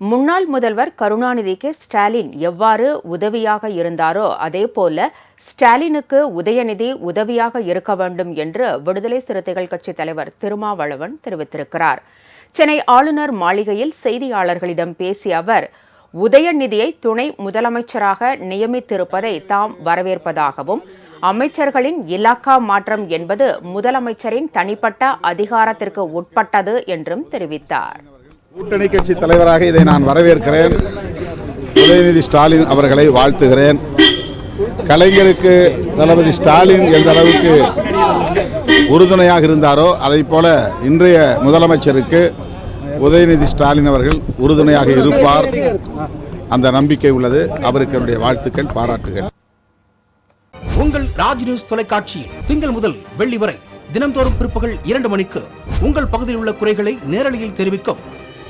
முன்னாள் முதல்வர் கருணாநிதிக்கு ஸ்டாலின் எவ்வாறு உதவியாக இருந்தாரோ அதேபோல ஸ்டாலினுக்கு உதயநிதி உதவியாக இருக்க வேண்டும் என்று விடுதலை சிறுத்தைகள் கட்சித் தலைவர் திருமாவளவன் தெரிவித்திருக்கிறார். சென்னை ஆளுநர் மாளிகையில் செய்தியாளர்களிடம் பேசிய அவர் உதயநிதியை துணை முதலமைச்சராக நியமித்திருப்பதை தாம் வரவேற்பதாகவும் அமைச்சர்களின் இலாக்கா மாற்றம் என்பது முதலமைச்சரின் தனிப்பட்ட அதிகாரத்திற்கு உட்பட்டது என்றும் தெரிவித்தார். கூட்டணி கட்சி தலைவராக இதை நான் வரவேற்கிறேன். உதயநிதி ஸ்டாலின் அவர்களை வாழ்த்துகிறேன். கலைஞருக்கு தளபதி ஸ்டாலின் எந்த அளவுக்கு உறுதுணையாக இருந்தாரோ அதைப் போல இன்றைய முதலமைச்சருக்கு உதயநிதி ஸ்டாலின் அவர்கள் உறுதுணையாக இருப்பார். அந்த நம்பிக்கை உள்ளது. அவருக்கு என்னுடைய வாழ்த்துக்கள் பாராட்டுகள். உங்கள் ராஜ் நியூஸ் தொலைக்காட்சியில் திங்கள் முதல் வெள்ளி வரை தினம்தோறும் பிற்பகல் இரண்டு மணிக்கு உங்கள் பகுதியில் உள்ள குறைகளை நேரலையில் தெரிவிக்கும்